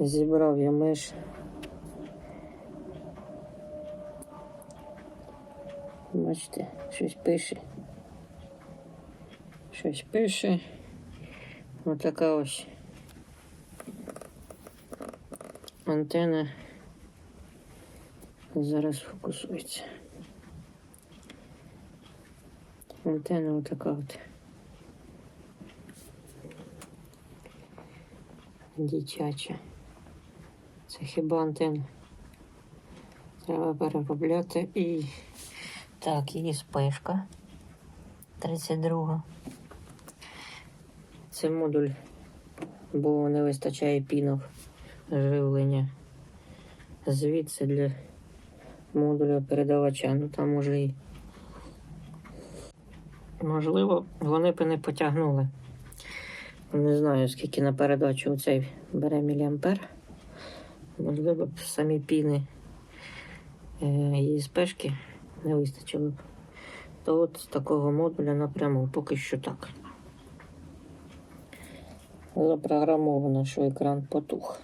Зібрав я миш. Бачите, щось пише. Щось пише. Отака ось антена. Зараз фокусується. Антенна отака от. Дитяча. Це хіба антенна. Треба переробляти і. Так, і спешка. 32. Це модуль, бо не вистачає пінов живлення. Звідси для модуля передавача. Ну там може і. Можливо, вони б не потягнули. Не знаю, скільки на передачу цей бере міліампер. Можливо, б самі піни і її спешки не вистачило б. То от такого модуля напряму поки що так. Запрограмовано, що екран потух.